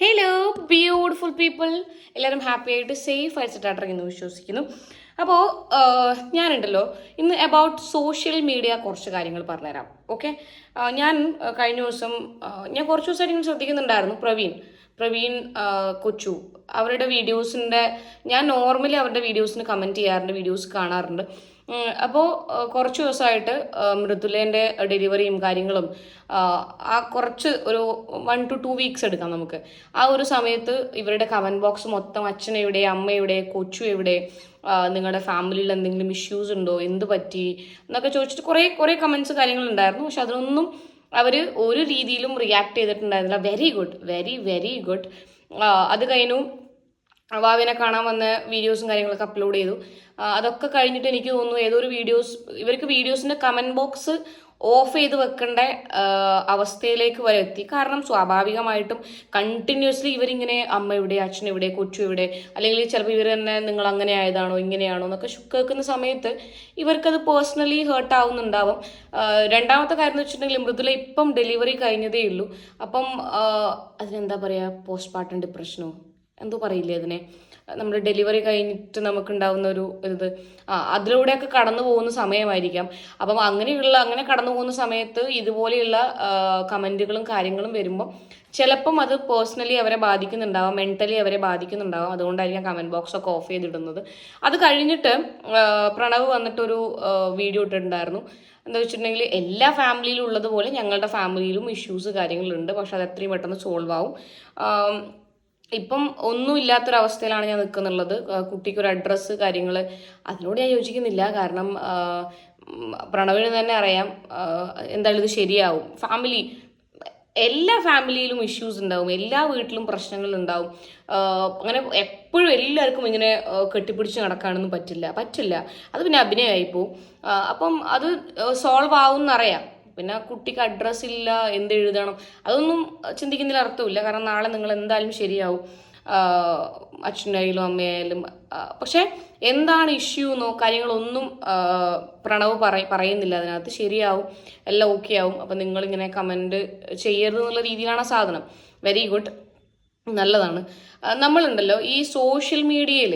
Hello beautiful people എല്ലാവരും happy ആയിട്ട് safe ആയിട്ട് എന്ന് വിശ്വസിക്കുന്നു. അപ്പോൾ ഞാനുണ്ടല്ലോ ഇന്ന് അബൌട്ട് സോഷ്യൽ മീഡിയ കുറച്ച് കാര്യങ്ങൾ പറഞ്ഞുതരാം. ഓക്കെ ഞാൻ കഴിഞ്ഞ ദിവസം ഞാൻ കുറച്ച് ദിവസമായിട്ട് ഇങ്ങനെ ശ്രദ്ധിക്കുന്നുണ്ടായിരുന്നു പ്രവീൺ. പ്രവീൺ കൊച്ചു. അവരുടെ വീഡിയോസിന്റെ ഞാൻ നോർമലി അവരുടെ വീഡിയോസിന് കമന്റ് ചെയ്യാറുണ്ട് വീഡിയോസ് കാണാറുണ്ട്. അപ്പോൾ കുറച്ച് ദിവസമായിട്ട് മൃദുലേന്റെ ഡെലിവറിയും കാര്യങ്ങളും ആ, കുറച്ച് ഒരു വൺ ടു ടു വീക്സ് എടുക്കാം നമുക്ക്. ആ ഒരു സമയത്ത് ഇവരുടെ കമന്റ് ബോക്സ് മൊത്തം അച്ഛൻ എവിടെ അമ്മ എവിടെ കൊച്ചു എവിടെ നിങ്ങളുടെ ഫാമിലിയിൽ എന്തെങ്കിലും ഇഷ്യൂസ് ഉണ്ടോ എന്ത് പറ്റി എന്നൊക്കെ ചോദിച്ചിട്ട് കുറേ കുറേ കമൻസ് കാര്യങ്ങളുണ്ടായിരുന്നു പക്ഷെ അതിനൊന്നും അവർ ഒരു രീതിയിലും react ചെയ്തിട്ടുണ്ടായിരുന്നില്ല. Very good very very good അത് കഴിഞ്ഞു വാവിനെ കാണാൻ വന്ന വീഡിയോസും കാര്യങ്ങളൊക്കെ അപ്ലോഡ് ചെയ്തു. അതൊക്കെ കഴിഞ്ഞിട്ട് എനിക്ക് തോന്നുന്നു ഏതൊരു വീഡിയോസ് ഇവർക്ക് വീഡിയോസിന്റെ കമന്റ് ബോക്സ് ഓഫ് ചെയ്ത് വെക്കേണ്ട അവസ്ഥയിലേക്ക് വരെ എത്തി. കാരണം സ്വാഭാവികമായിട്ടും കണ്ടിന്യൂസ്ലി ഇവരിങ്ങനെ അമ്മ എവിടെ അച്ഛൻ എവിടെ കൊച്ചു എവിടെ അല്ലെങ്കിൽ ചിലപ്പോൾ ഇവർ തന്നെ നിങ്ങൾ അങ്ങനെ ആയതാണോ ഇങ്ങനെയാണോ എന്നൊക്കെ ഷുക്ക് കേൾക്കുന്ന സമയത്ത് ഇവർക്കത് പേഴ്സണലി ഹേർട്ട് ആവുന്നുണ്ടാവും. രണ്ടാമത്തെ കാര്യം എന്ന് വെച്ചിട്ടുണ്ടെങ്കിൽ മൃദുല ഇപ്പം ഡെലിവറി കഴിഞ്ഞതേ ഉള്ളൂ. അപ്പം അതിനെന്താ പറയുക പോസ്റ്റ് പാർട്ടം ഡിപ്രഷനോ എന്തോ പറയില്ലേ അതിനെ? നമ്മൾ ഡെലിവറി കഴിഞ്ഞിട്ട് നമുക്ക് നമുക്കുണ്ടാവുന്ന ഒരു ഇത്. അതിലൂടെയൊക്കെ കടന്നു പോകുന്ന സമയമായിരിക്കാം. അപ്പം അങ്ങനെയുള്ള അങ്ങനെ കടന്നു പോകുന്ന സമയത്ത് ഇതുപോലെയുള്ള കമന്റുകളും കാര്യങ്ങളും വരുമ്പോൾ ചിലപ്പം അത് പേഴ്സണലി അവരെ ബാധിക്കുന്നുണ്ടാവാം മെന്റലി അവരെ ബാധിക്കുന്നുണ്ടാവാം. അതുകൊണ്ടായിരിക്കാം കമന്റ് ബോക്സ് ഒക്കെ ഓഫ് ചെയ്തിടുന്നത്. അത് കഴിഞ്ഞിട്ട് പ്രണവ് വന്നിട്ടൊരു വീഡിയോ ഇട്ടിട്ടുണ്ടായിരുന്നു. എന്താ വെച്ചിട്ടുണ്ടെങ്കിൽ എല്ലാ ഫാമിലിയിലും ഉള്ളതുപോലെ ഞങ്ങളുടെ ഫാമിലിയിലും ഇഷ്യൂസ് കാര്യങ്ങളുണ്ട്. പക്ഷെ അത് എത്രയും പെട്ടെന്ന് സോൾവ് ആവും. ഇപ്പം ഒന്നും ഇല്ലാത്തൊരവസ്ഥയിലാണ് ഞാൻ നിൽക്കുന്നുള്ളത്. കുട്ടിക്കൊരു അഡ്രസ്സ് കാര്യങ്ങൾ അതിനോട് ഞാൻ യോജിക്കുന്നില്ല. കാരണം പ്രണവിന് തന്നെ അറിയാം. എന്തായാലും ഇത് ശരിയാവും. ഫാമിലി എല്ലാ ഫാമിലിയിലും ഇഷ്യൂസ് ഉണ്ടാവും. എല്ലാ വീട്ടിലും പ്രശ്നങ്ങൾ ഉണ്ടാവും. അങ്ങനെ എപ്പോഴും എല്ലാവർക്കും ഇങ്ങനെ കെട്ടിപ്പിടിച്ച് നടക്കാനൊന്നും പറ്റില്ല. പറ്റില്ല. അത് പിന്നെ അഭിനയമായി പോവും. അപ്പം അത് സോൾവ് ആവും എന്നറിയാം പിന്നെ ആ കുട്ടിക്ക് അഡ്രസ്സ് ഇല്ല എന്ത് എഴുതണം അതൊന്നും ചിന്തിക്കുന്നതിൽ അർത്ഥമില്ല. കാരണം നാളെ നിങ്ങൾ എന്തായാലും ശരിയാവും. അച്ഛനായാലും അമ്മയായാലും പക്ഷെ എന്താണ് ഇഷ്യൂ എന്നോ കാര്യങ്ങളൊന്നും പ്രണവ് പറ പറയുന്നില്ല അതിനകത്ത്. ശരിയാവും എല്ലാം ഓക്കെ ആവും. അപ്പം നിങ്ങളിങ്ങനെ കമന്റ് ചെയ്യരുത് എന്നുള്ള രീതിയിലാണ് സാധനം. വെരി ഗുഡ് നല്ലതാണ്. നമ്മളുണ്ടല്ലോ ഈ സോഷ്യൽ മീഡിയയിൽ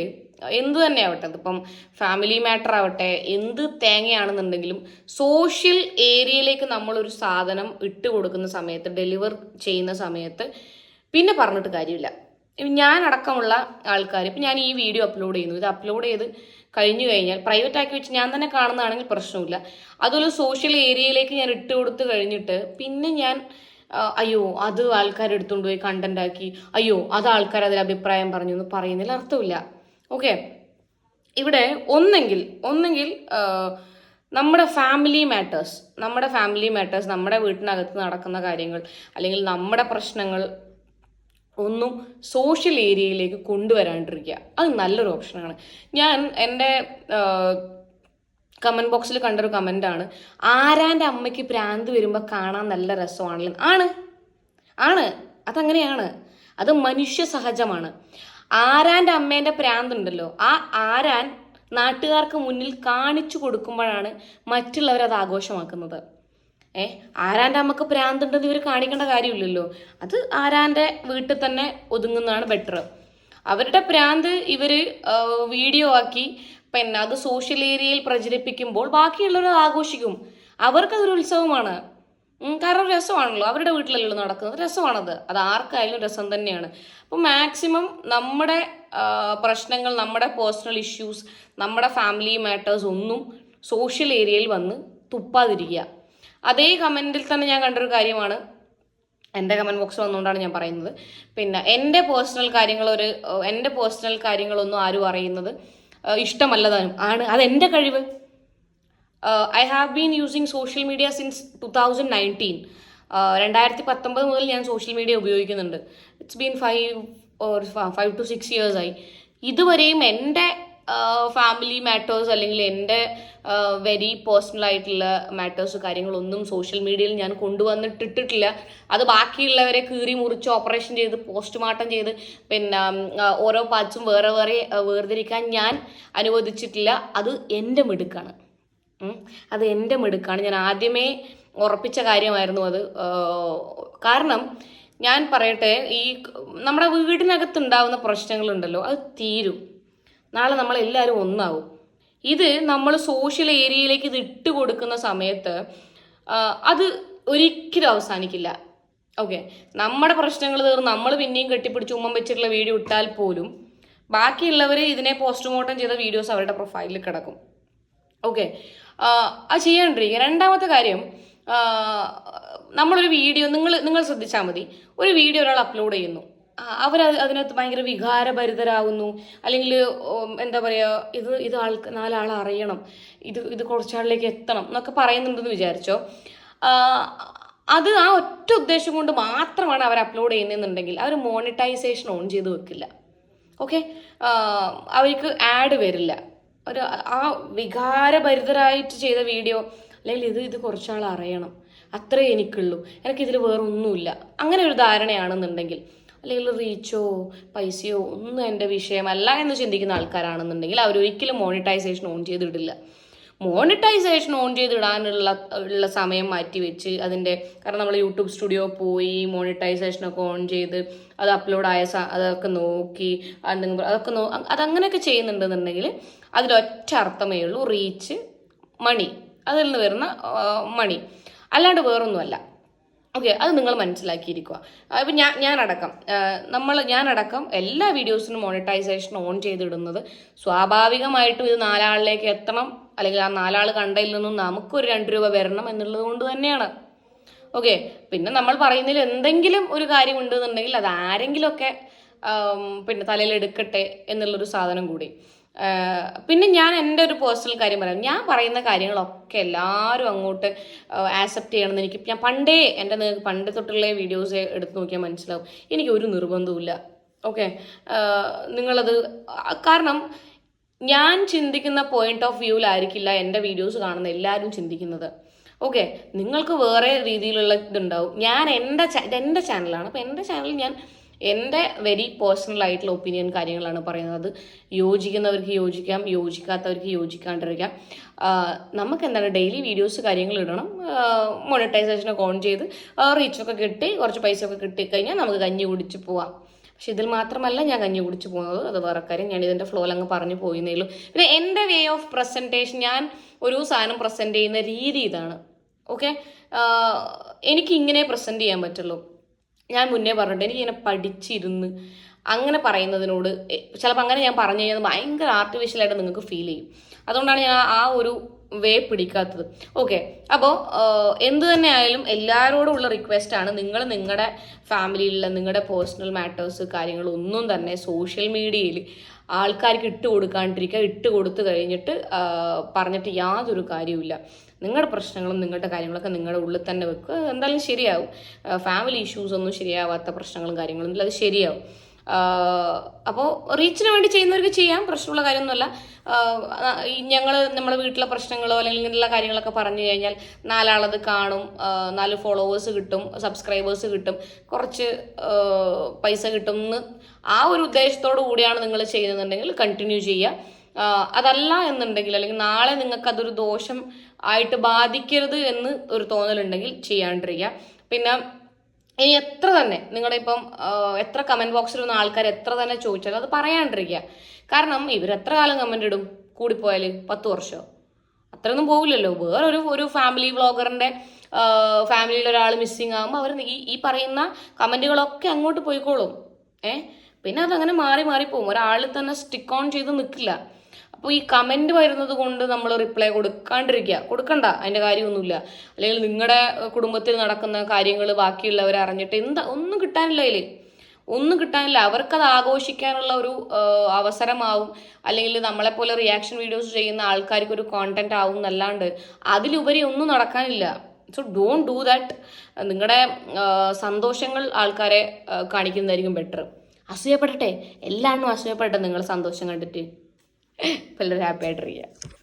എന്ത് തന്നെ ആവട്ടെ അതിപ്പം ഫാമിലി മാറ്റർ ആവട്ടെ എന്ത് തേങ്ങയാണെന്നുണ്ടെങ്കിലും സോഷ്യൽ ഏരിയയിലേക്ക് നമ്മളൊരു സാധനം ഇട്ട് കൊടുക്കുന്ന സമയത്ത് ഡെലിവർ ചെയ്യുന്ന സമയത്ത് പിന്നെ പറഞ്ഞിട്ട് കാര്യമില്ല. ഞാൻ അടക്കമുള്ള ആൾക്കാർ ഇപ്പം ഞാൻ ഈ വീഡിയോ അപ്ലോഡ് ചെയ്യുന്നു. ഇത് അപ്ലോഡ് ചെയ്ത് കഴിഞ്ഞു കഴിഞ്ഞാൽ പ്രൈവറ്റ് ആക്കി വെച്ച് ഞാൻ തന്നെ കാണുന്നതാണെങ്കിൽ പ്രശ്നമില്ല. അതുപോലെ സോഷ്യൽ ഏരിയയിലേക്ക് ഞാൻ ഇട്ട് കൊടുത്ത് കഴിഞ്ഞിട്ട് പിന്നെ ഞാൻ അയ്യോ അത് ആൾക്കാരെടുത്തുകൊണ്ട് പോയി കണ്ടന്റ് ആക്കി അയ്യോ അത് ആൾക്കാർ അതിൽ അഭിപ്രായം പറഞ്ഞു എന്ന് പറയുന്നതിൽ അർത്ഥമില്ല. ഓക്കെ ഇവിടെ ഒന്നെങ്കിൽ ഒന്നെങ്കിൽ നമ്മുടെ ഫാമിലി മാറ്റേഴ്സ് നമ്മുടെ ഫാമിലി മാറ്റേഴ്സ് നമ്മുടെ വീട്ടിനകത്ത് നടക്കുന്ന കാര്യങ്ങൾ അല്ലെങ്കിൽ നമ്മുടെ പ്രശ്നങ്ങൾ ഒന്നും സോഷ്യൽ ഏരിയയിലേക്ക് കൊണ്ടുവരാണ്ടിരിക്കുക. അത് നല്ലൊരു ഓപ്ഷനാണ് ഞാൻ എന്റെ കമന്റ് ബോക്സിൽ കണ്ടൊരു കമന്റാണ് ആരാന്റെ അമ്മയ്ക്ക് പ്രാന്ത് വരുമ്പോൾ കാണാൻ നല്ല രസമാണല്ലോ ആണ്. ആണ്. അതങ്ങനെയാണ്. അത് മനുഷ്യ സഹജമാണ്. ആരാന്റെ അമ്മേന്റെ പ്രാന്തുണ്ടല്ലോ? ആ ആരാൻ നാട്ടുകാർക്ക് മുന്നിൽ കാണിച്ചു കൊടുക്കുമ്പോഴാണ് മറ്റുള്ളവർ അത് ആഘോഷമാക്കുന്നത്. ഏ ആരാന്റെ അമ്മയ്ക്ക് പ്രാന്തുണ്ടെന്ന് ഇവർ കാണിക്കേണ്ട കാര്യമില്ലല്ലോ. അത് ആരാന്റെ വീട്ടിൽ തന്നെ ഒതുങ്ങുന്നതാണ് ബെറ്റർ അവരുടെ പ്രാന്ത് ഇവർ വീഡിയോ ആക്കി പിന്നെ അത് സോഷ്യൽ ഏരിയയിൽ പ്രചരിപ്പിക്കുമ്പോൾ ബാക്കിയുള്ളവർ ആഘോഷിക്കും. അവർക്കതൊരു ഉത്സവമാണ്. കാരണം രസമാണല്ലോ. അവരുടെ വീട്ടിലല്ലോ നടക്കുന്നത്. രസമാണത്. അത് ആർക്കായാലും രസം തന്നെയാണ്. അപ്പോൾ മാക്സിമം നമ്മുടെ പ്രശ്നങ്ങൾ നമ്മുടെ പേഴ്സണൽ ഇഷ്യൂസ് നമ്മുടെ ഫാമിലി മാറ്റേഴ്സ് ഒന്നും സോഷ്യൽ ഏരിയയിൽ വന്ന് തുപ്പാതിരിക്കുക. അതേ കമന്റിൽ തന്നെ ഞാൻ കണ്ടൊരു കാര്യമാണ്. എന്റെ കമന്റ് ബോക്സ് വന്നുകൊണ്ടാണ് ഞാൻ പറയുന്നത്. പിന്നെ എന്റെ പേഴ്സണൽ കാര്യങ്ങൾ ഒരു എന്റെ പേഴ്സണൽ കാര്യങ്ങളൊന്നും ആരും അറിയുന്നത് ഇഷ്ടമല്ലതാനും ആണ്. അതെന്റെ കഴിവ്. I have been using social media since two thousand nineteen രണ്ടായിരത്തി പത്തൊമ്പത് മുതൽ ഞാൻ സോഷ്യൽ മീഡിയ ഉപയോഗിക്കുന്നുണ്ട്. It's been five or five two six ഇയേഴ്സായി ഇതുവരെയും എന്റെ ഫാമിലി മാറ്റേഴ്സ് അല്ലെങ്കിൽ എന്റെ വെരി പേഴ്സണൽ ആയിട്ടുള്ള മാറ്റേഴ്സ് കാര്യങ്ങളൊന്നും സോഷ്യൽ മീഡിയയിൽ ഞാൻ കൊണ്ടുവന്നിട്ടിട്ടിട്ടില്ല. അത് ബാക്കിയുള്ളവരെ കീറി മുറിച്ച് ഓപ്പറേഷൻ ചെയ്ത് പോസ്റ്റ്മോർട്ടം ചെയ്ത് പിന്നെ ആ, ഓരോ പാർട്സും വേറെ വേറെ വേർതിരിക്കാൻ ഞാൻ അനുവദിച്ചിട്ടില്ല. അത് എന്റെ മിടുക്കാണ്. അത് എന്റെ മിടുക്കാണ്. ഞാൻ ആദ്യമേ ഉറപ്പിച്ച കാര്യമായിരുന്നു അത്. കാരണം ഞാൻ പറയട്ടെ ഈ നമ്മുടെ വീടിനകത്തുണ്ടാവുന്ന പ്രശ്നങ്ങളുണ്ടല്ലോ അത് തീരും. നാളെ നമ്മളെല്ലാവരും ഒന്നാവും. ഇത് നമ്മൾ സോഷ്യൽ ഏരിയയിലേക്ക് ഇത് ഇട്ട് കൊടുക്കുന്ന സമയത്ത് അത് ഒരിക്കലും അവസാനിക്കില്ല. ഓക്കെ. നമ്മുടെ പ്രശ്നങ്ങൾ തീർന്ന് നമ്മൾ പിന്നെയും കെട്ടിപ്പിടിച്ച് ഉമ്മം വെച്ചിട്ടുള്ള വീഡിയോ ഇട്ടാൽ പോലും ബാക്കിയുള്ളവർ ഇതിനെ പോസ്റ്റ്മോർട്ടം ചെയ്ത വീഡിയോസ് അവരുടെ പ്രൊഫൈലിൽ കിടക്കും. ഓക്കെ. അത് ചെയ്യാണ്ടിരിക്കുക രണ്ടാമത്തെ കാര്യം ആ, നമ്മളൊരു വീഡിയോ നിങ്ങൾ നിങ്ങൾ ശ്രദ്ധിച്ചാൽ മതി. ഒരു വീഡിയോ ഒരാൾ അപ്ലോഡ് ചെയ്യുന്നു. അവർ അതിനകത്ത് ഭയങ്കര വികാരഭരിതരാകുന്നു അല്ലെങ്കിൽ എന്താ പറയുക ഇത് ഇത് ആൾക്ക് നാലാൾ അറിയണം. ഇത് ഇത് കുറച്ചാളിലേക്ക് എത്തണം എന്നൊക്കെ പറയുന്നുണ്ടെന്ന് വിചാരിച്ചോ. അത് ആ ഒറ്റ ഉദ്ദേശം കൊണ്ട് മാത്രമാണ് അവർ അപ്ലോഡ് ചെയ്യുന്നതെന്നുണ്ടെങ്കിൽ അവർ മോണിറ്റൈസേഷൻ ഓൺ ചെയ്ത് വെക്കില്ല. ഓക്കെ അവർക്ക് ആഡ് വരില്ല. ഒരു ആ വികാരഭരിതരായിട്ട് ചെയ്ത വീഡിയോ അല്ലെങ്കിൽ ഇത് ഇത് കുറച്ചാൾ അറിയണം. അത്രേ എനിക്കുള്ളൂ. എനിക്കിതിൽ വേറെ ഒന്നുമില്ല അങ്ങനെ ഒരു ധാരണയാണെന്നുണ്ടെങ്കിൽ അല്ലെങ്കിൽ റീച്ചോ പൈസയോ ഒന്നും എന്റെ വിഷയമല്ല എന്ന് ചിന്തിക്കുന്ന ആൾക്കാരാണെന്നുണ്ടെങ്കിൽ അവരൊരിക്കലും മോണിറ്റൈസേഷൻ ഓൺ ചെയ്തിടില്ല. മോണിറ്റൈസേഷൻ ഓൺ ചെയ്തിടാനുള്ള ഉള്ള സമയം മാറ്റി വെച്ച് അതിന്റെ കാരണം നമ്മൾ യൂട്യൂബ് സ്റ്റുഡിയോ പോയി മോണിറ്റൈസേഷനൊക്കെ ഓൺ ചെയ്ത് അത് അപ്ലോഡായ അതൊക്കെ നോക്കി എന്തെങ്കിലും അതൊക്കെ നോ അതങ്ങനെയൊക്കെ ചെയ്യുന്നുണ്ടെന്നുണ്ടെങ്കിൽ അതിലൊറ്റ അർത്ഥമേ ഉള്ളൂ റീച്ച് മണി അതിൽ നിന്ന് വരുന്ന മണി അല്ലാണ്ട് വേറൊന്നുമല്ല. ഓക്കെ അത് നിങ്ങൾ മനസ്സിലാക്കിയിരിക്കുക. ഇപ്പം ഞാൻ ഞാനടക്കം നമ്മൾ ഞാനടക്കം എല്ലാ വീഡിയോസിനും മോണിറ്റൈസേഷൻ ഓൺ ചെയ്തിടുന്നത് സ്വാഭാവികമായിട്ടും ഇത് നാലാളിലേക്ക് എത്തണം. അല്ലെങ്കിൽ ആ നാലാൾ കണ്ടതിൽ നിന്നും നമുക്കൊരു രണ്ട് രൂപ വരണം എന്നുള്ളത് കൊണ്ട് തന്നെയാണ്. ഓക്കെ പിന്നെ നമ്മൾ പറയുന്നതിൽ എന്തെങ്കിലും ഒരു കാര്യം ഉണ്ടെന്നുണ്ടെങ്കിൽ അത് ആരെങ്കിലുമൊക്കെ പിന്നെ തലയിൽ എടുക്കട്ടെ എന്നുള്ളൊരു സാധനം കൂടി. പിന്നെ ഞാൻ എന്റെ ഒരു പേഴ്സണൽ കാര്യം പറയാം. ഞാൻ പറയുന്ന കാര്യങ്ങളൊക്കെ എല്ലാവരും അങ്ങോട്ട് ആക്സെപ്റ്റ് ചെയ്യണമെന്ന് എനിക്ക് ഞാൻ പണ്ടേ എന്റെ പണ്ട് തൊട്ടുള്ള വീഡിയോസ് എടുത്ത് നോക്കിയാൽ മനസ്സിലാവും. എനിക്ക് ഒരു നിർബന്ധവുമില്ല. ഓക്കെ നിങ്ങളത് കാരണം ഞാൻ ചിന്തിക്കുന്ന പോയിന്റ് ഓഫ് വ്യൂവിലായിരിക്കില്ല എന്റെ വീഡിയോസ് കാണുന്ന എല്ലാവരും ചിന്തിക്കുന്നത്. ഓക്കെ നിങ്ങൾക്ക് വേറെ രീതിയിലുള്ള ഇതുണ്ടാവും. ഞാൻ എന്റെ എന്റെ ചാനലാണ് അപ്പോൾ എന്റെ ചാനലിൽ ഞാൻ എന്റെ വെരി പേഴ്സണൽ ആയിട്ടുള്ള ഒപ്പീനിയൻ കാര്യങ്ങളാണ് പറയുന്നത്. യോജിക്കുന്നവർക്ക് യോജിക്കാം യോജിക്കാത്തവർക്ക് യോജിക്കാണ്ടിരിക്കാം. നമുക്ക് എന്താണ് ഡെയിലി വീഡിയോസ് കാര്യങ്ങൾ ഇടണം. മോണിറ്റൈസേഷനൊക്കെ ഓൺ ചെയ്ത് റീച്ചൊക്കെ കിട്ടി കുറച്ച് പൈസ ഒക്കെ കിട്ടിക്കഴിഞ്ഞാൽ നമുക്ക് കഞ്ഞി കുടിച്ച് പോവാം. പക്ഷെ ഇതിൽ മാത്രമല്ല ഞാൻ കഞ്ഞി കുടിച്ചു പോകുന്നത്. അത് വേറെ കാര്യം. ഞാൻ ഇതിന്റെ ഫ്ലോയിൽ അങ്ങ് പറഞ്ഞു പോയിന്നേ ഉള്ളൂ പിന്നെ എന്റെ വേ ഓഫ് പ്രസന്റേഷൻ ഞാൻ ഒരു സാധനം പ്രസന്റ് ചെയ്യുന്ന രീതി ഇതാണ്. ഓക്കെ എനിക്ക് ഇങ്ങനെ പ്രസന്റ് ചെയ്യാൻ പറ്റുള്ളൂ. ഞാൻ മുന്നേ പറഞ്ഞിട്ടുണ്ട് എനിക്കിങ്ങനെ പഠിച്ചിരുന്ന് അങ്ങനെ പറയുന്നതിനോട് ചിലപ്പോൾ അങ്ങനെ ഞാൻ പറഞ്ഞു കഴിഞ്ഞാൽ ഭയങ്കര ആർട്ടിഫിഷ്യലായിട്ട് നിങ്ങൾക്ക് ഫീൽ ചെയ്യും. അതുകൊണ്ടാണ് ഞാൻ ആ ഒരു വേ പിടിക്കാത്തത്. ഓക്കെ അപ്പോൾ എന്ത് തന്നെ ആയാലും എല്ലാവരോടും ഉള്ള റിക്വസ്റ്റ് ആണ് നിങ്ങൾ നിങ്ങളുടെ ഫാമിലിയിലുള്ള നിങ്ങളുടെ പേഴ്സണൽ മാറ്റേഴ്സ് കാര്യങ്ങളൊന്നും തന്നെ സോഷ്യൽ മീഡിയയിൽ ആൾക്കാർക്ക് ഇട്ട് കൊടുക്കാണ്ടിരിക്കുക ഇട്ട് കൊടുത്തു കഴിഞ്ഞിട്ട് പറഞ്ഞിട്ട് യാതൊരു കാര്യവുമില്ല നിങ്ങളുടെ പ്രശ്നങ്ങളും നിങ്ങളുടെ കാര്യങ്ങളൊക്കെ നിങ്ങളുടെ ഉള്ളിൽ തന്നെ വെക്കുക. എന്തായാലും ശരിയാവും. ഫാമിലി ഇഷ്യൂസ് ഒന്നും ശരിയാവാത്ത പ്രശ്നങ്ങളും കാര്യങ്ങളും അത് ശരിയാവും. അപ്പോൾ റീച്ചിന് വേണ്ടി ചെയ്യുന്നവർക്ക് ചെയ്യാം പ്രശ്നമുള്ള കാര്യമൊന്നുമല്ല. ഞങ്ങൾ നമ്മുടെ വീട്ടിലെ പ്രശ്നങ്ങളോ അല്ലെങ്കിൽ ഇങ്ങനെയുള്ള കാര്യങ്ങളൊക്കെ പറഞ്ഞു കഴിഞ്ഞാൽ നാലാളത് കാണും നാല് ഫോളോവേഴ്സ് കിട്ടും സബ്സ്ക്രൈബേഴ്സ് കിട്ടും. കുറച്ച് പൈസ കിട്ടും എന്ന് ആ ഒരു ഉദ്ദേശത്തോടു കൂടിയാണ് നിങ്ങൾ ചെയ്യുന്നുണ്ടെങ്കിൽ കണ്ടിന്യൂ ചെയ്യുക. അതല്ല എന്നുണ്ടെങ്കിൽ അല്ലെങ്കിൽ നാളെ നിങ്ങൾക്ക് അതൊരു ദോഷം ആയിട്ട് ബാധിക്കരുത് എന്ന് ഒരു തോന്നലുണ്ടെങ്കിൽ ചെയ്യാണ്ടിരിക്കുക. പിന്നെ ഇനി എത്ര തന്നെ നിങ്ങളുടെ ഇപ്പം എത്ര കമന്റ് ബോക്സിൽ വന്ന ആൾക്കാർ എത്ര തന്നെ ചോദിച്ചാലും അത് പറയാണ്ടിരിക്കുക. കാരണം ഇവർ എത്ര കാലം കമന്റ് ഇടും? കൂടിപ്പോയാൽ പത്ത് വർഷമോ അത്രയൊന്നും പോകില്ലല്ലോ വേറൊരു ഒരു ഫാമിലി വ്ളോഗറിന്റെ ഫാമിലിയിൽ ഒരാൾ മിസ്സിങ് ആകുമ്പോൾ അവർ ഈ ഈ പറയുന്ന കമന്റുകളൊക്കെ അങ്ങോട്ട് പോയിക്കോളും. ഏഹ് പിന്നെ അതങ്ങനെ മാറി മാറി പോകും. ഒരാൾ തന്നെ സ്റ്റിക്ക് ഓൺ ചെയ്ത് നിൽക്കില്ല അപ്പോൾ ഈ കമന്റ് വരുന്നത് കൊണ്ട് നമ്മൾ റിപ്ലൈ കൊടുക്കാണ്ടിരിക്കുക. കൊടുക്കണ്ട അതിന്റെ കാര്യമൊന്നുമില്ല. അല്ലെങ്കിൽ നിങ്ങളുടെ കുടുംബത്തിൽ നടക്കുന്ന കാര്യങ്ങൾ ബാക്കിയുള്ളവർ അറിഞ്ഞിട്ട് എന്താ ഒന്നും കിട്ടാനില്ല അതിൽ ഒന്നും കിട്ടാനില്ല. അവർക്കത് ആഘോഷിക്കാനുള്ള ഒരു അവസരമാവും. അല്ലെങ്കിൽ നമ്മളെപ്പോലെ റിയാക്ഷൻ വീഡിയോസ് ചെയ്യുന്ന ആൾക്കാർക്ക് ഒരു കോണ്ടന്റ് ആവും എന്നല്ലാണ്ട് അതിലുപരി ഒന്നും നടക്കാനില്ല. സോ ഡോണ്ട് ഡൂ ദാറ്റ് നിങ്ങളുടെ സന്തോഷങ്ങൾ ആൾക്കാരെ കാണിക്കുന്നതായിരിക്കും ബെറ്റർ അസൂയപ്പെടട്ടെ. എല്ലാവരും അസൂയപ്പെടട്ടെ നിങ്ങൾ സന്തോഷം കണ്ടിട്ട്. എല്ലാവരും ഹാപ്പി ആയിട്ടിരിക്കുക